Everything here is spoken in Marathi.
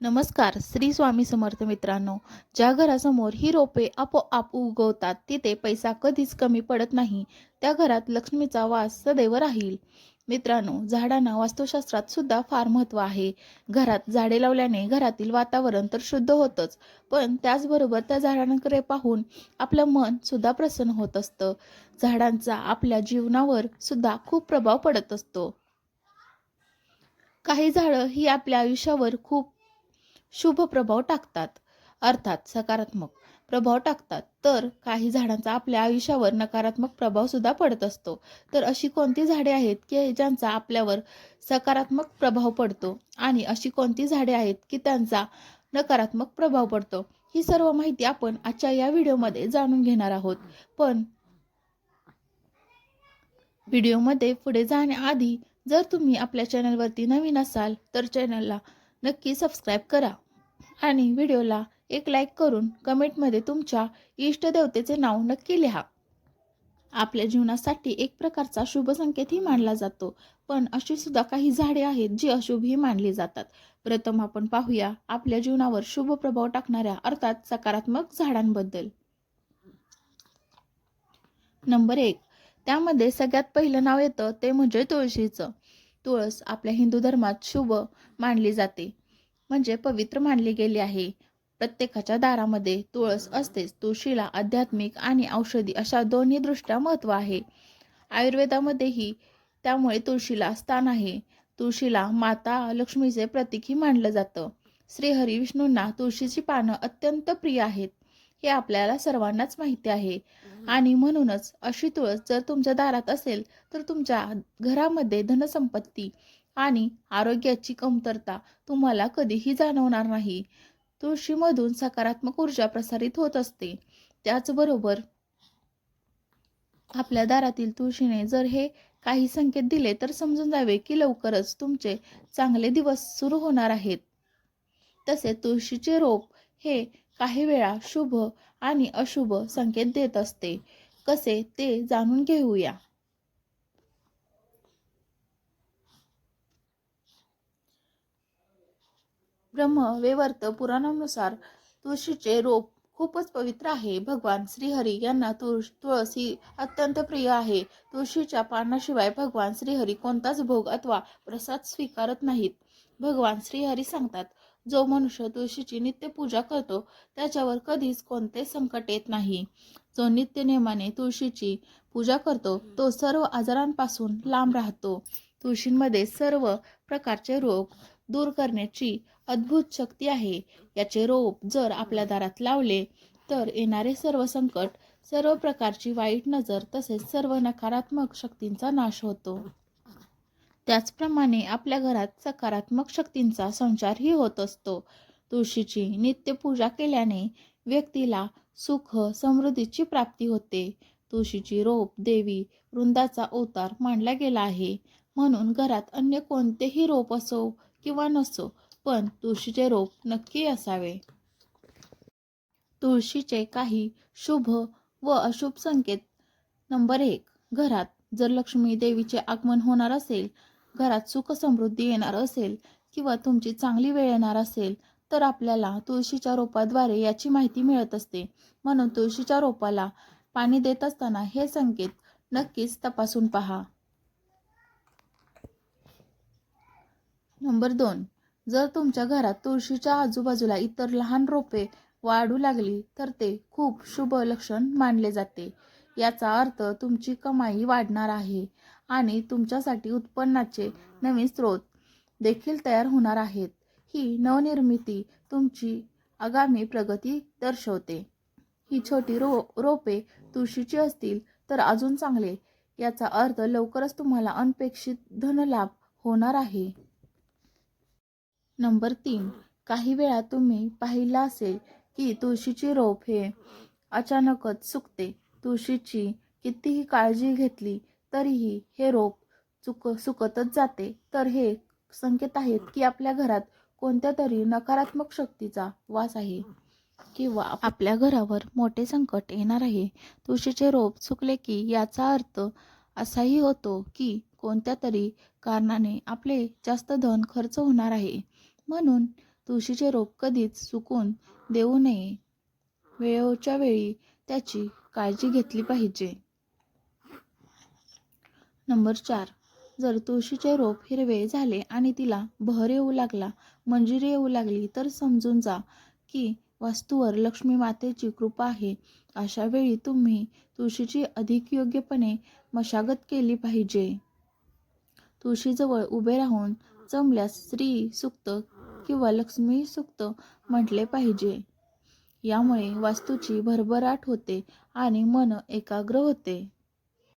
नमस्कार श्री स्वामी समर्थ मित्रांनो. ज्या घरासमोर ही रोपे आपोआप उगवतात तिथे पैसा कधीच कमी पडत नाही. त्या घरात लक्ष्मीचा वास सदैव राहील. मित्रांनो झाडांना वास्तुशास्त्रात सुद्धा फार महत्त्व आहे. घरात झाडे लावल्याने घरातील वातावरण तर शुद्ध होतच पण त्याचबरोबर त्या झाडांकडे पाहून आपलं मन सुद्धा प्रसन्न होत असतं. झाडांचा आपल्या जीवनावर सुद्धा खूप प्रभाव पडत असतो. काही झाडं ही आपल्या आयुष्यावर खूप शुभ प्रभाव टाकतात. अर्थात सकारात्मक प्रभाव टाकतात. तर काही झाडांचा आपल्या आयुष्यावर नकारात्मक प्रभाव सुद्धा पडत असतो. तर अशी कोणती झाडे आहेत की ज्यांचा आपल्यावर सकारात्मक प्रभाव पडतो? आणि अशी कोणती झाडे आहेत की त्यांचा नकारात्मक प्रभाव पडतो? ही सर्व माहिती आपण आजच्या या व्हिडिओमध्ये जाणून घेणार आहोत. पण व्हिडिओमध्ये पुढे जाण्याआधी जर तुम्ही आपल्या चॅनलवरती नवीन असाल तर चॅनलला नक्की सबस्क्राईब करा. आणि व्हिडिओला एक लाईक करून कमेंटमध्ये तुमच्या इष्टदेवतेचे नाव नक्की लिहा. आपल्या जीवनासाठी एक प्रकारचा शुभ संकेतही मानला जातो. पण अशी सुद्धा काही झाडे आहेत जी अशुभही मानली जातात. प्रथम आपण पाहूया आपल्या जीवनावर शुभ प्रभाव टाकणाऱ्या अर्थात सकारात्मक झाडांबद्दल. नंबर एक. त्यामध्ये सगळ्यात पहिलं नाव येतं ते म्हणजे तुळशीचं. तुळस आपल्या हिंदू धर्मात शुभ मानली जाते. म्हणजे पवित्र मानली गेली आहे. प्रत्येकाच्या दारामध्ये तुळस असतेच. तुळशीला आध्यात्मिक आणि औषधी अशा दोन्ही दृष्ट्या महत्त्व आहे. आयुर्वेदामध्येही त्यामुळे तुळशीला स्थान आहे. तुळशीला माता लक्ष्मीचे प्रतीकही मानलं जातं. श्रीहरी विष्णूंना तुळशीची पानं अत्यंत प्रिय आहेत. हे आपल्याला सर्वांनाच माहिती आहे. आणि म्हणूनच अशी तुळस जर तुमच्या दारात असेल तर तुमच्या घरामध्ये धनसंपत्ती आणि आरोग्याची कमतरता तुम्हाला कधीही जाणवणार नाही. तुळशीमधून सकारात्मक ऊर्जा प्रसारित होत असते. त्याचबरोबर आपल्या दारातील तुळशीने जर हे काही संकेत दिले तर समजून जावे की लवकरच तुमचे चांगले दिवस सुरू होणार आहेत. तसे तुळशीचे रोप हे काही वेळा शुभ आणि अशुभ संकेत देत असते. कसे ते जाणून घेऊया. ब्रह्म वेवर्त पुराणानुसार तुळशीचे रोप खूपच पवित्र आहे. भगवान श्रीहरी यांना तुळस तुळस ही अत्यंत प्रिय आहे. तुळशीच्या पानाशिवाय भगवान श्रीहरी कोणताच भोग अथवा प्रसाद स्वीकारत नाहीत. भगवान श्रीहरी सांगतात जो मनुष्य तुळशीची नित्य पूजा करतो त्याच्यावर कधीच कोणते संकट येत नाही. जो नित्य नेमाने तुळशीची पूजा करतो तो सर्व आजारांपासून लांब राहतो. तुळशींमध्ये सर्व प्रकारचे रोग दूर करण्याची अद्भुत शक्ती आहे. याचे रोप जर आपल्या दारात लावले तर येणारे सर्व संकट सर्व प्रकारची वाईट नजर तसेच सर्व नकारात्मक शक्तींचा नाश होतो. त्याचप्रमाणे आपल्या घरात सकारात्मक शक्तींचा संचारही होत असतो. तुळशीची नित्य पूजा केल्याने व्यक्तीला सुख समृद्धीची प्राप्ती होते. तुळशीची रोप देवी वृंदाचा अवतार मानला गेला आहे. म्हणून घरात अन्य कोणतेही रोप असो किंवा नसो पण तुळशीचे रोप नक्की असावे. तुळशीचे काही शुभ व अशुभ संकेत. नंबर एक घरात जर लक्ष्मी देवीचे आगमन होणार असेल घरात सुख समृद्धी येणार असेल किंवा तुमची चांगली वेळ येणार असेल तर आपल्याला तुळशीच्या रोपाद्वारे याची माहिती मिळत असते. म्हणून तुळशीच्या रोपाला पाणी देत असताना हे संकेत नक्कीच तपासून पहा. नंबर दोन. जर तुमच्या घरात तुळशीच्या आजूबाजूला इतर लहान रोपे वाढू लागली तर ते खूप शुभ लक्षण मानले जाते. याचा अर्थ तुमची कमाई वाढणार आहे. आणि तुमच्यासाठी उत्पन्नाचे नवीन स्रोत देखील तयार होणार आहेत. ही नवनिर्मिती तुमची आगामी प्रगती दर्शवते. ही छोटी रो रोपे तुळशीची असतील तर अजून चांगले. याचा अर्थ लवकरच तुम्हाला अनपेक्षित धनलाभ होणार आहे. नंबर तीन. काही वेळा तुम्ही पाहिलं असेल की तुळशीची रोप हे अचानकच सुकते. तुळशीची कितीही काळजी घेतली तरीही हे रोप चुक सुकतच जाते. तर हे संकेत आहेत की आपल्या घरात कोणत्या तरी नकारात्मक शक्तीचा वास आहे. किंवा आपल्या घरावर मोठे संकट येणार आहे. तुळशीचे रोप सुकले की याचा अर्थ असाही होतो की कोणत्या तरी कारणाने आपले जास्त धन खर्च होणार आहे. म्हणून तुळशीचे रोप कधीच सुकून देऊ नये. वेळोच्या वेळी त्याची काळजी घेतली पाहिजे. नंबर चार. जर तुळशीचे रोप हिरवे झाले आणि तिला बहर येऊ लागला मंजिरी येऊ लागली तर समजून जा की वास्तूवर लक्ष्मी मातेची कृपा आहे. अशा वेळी तुम्ही तुळशीची अधिक योग्यपणे मशागत केली पाहिजे. तुळशीजवळ उभे राहून जमल्यास स्त्री सुक्त किंवा लक्ष्मी सुक्त म्हटले पाहिजे. यामुळे वास्तूची भरभराट होते आणि मन एकाग्र होते.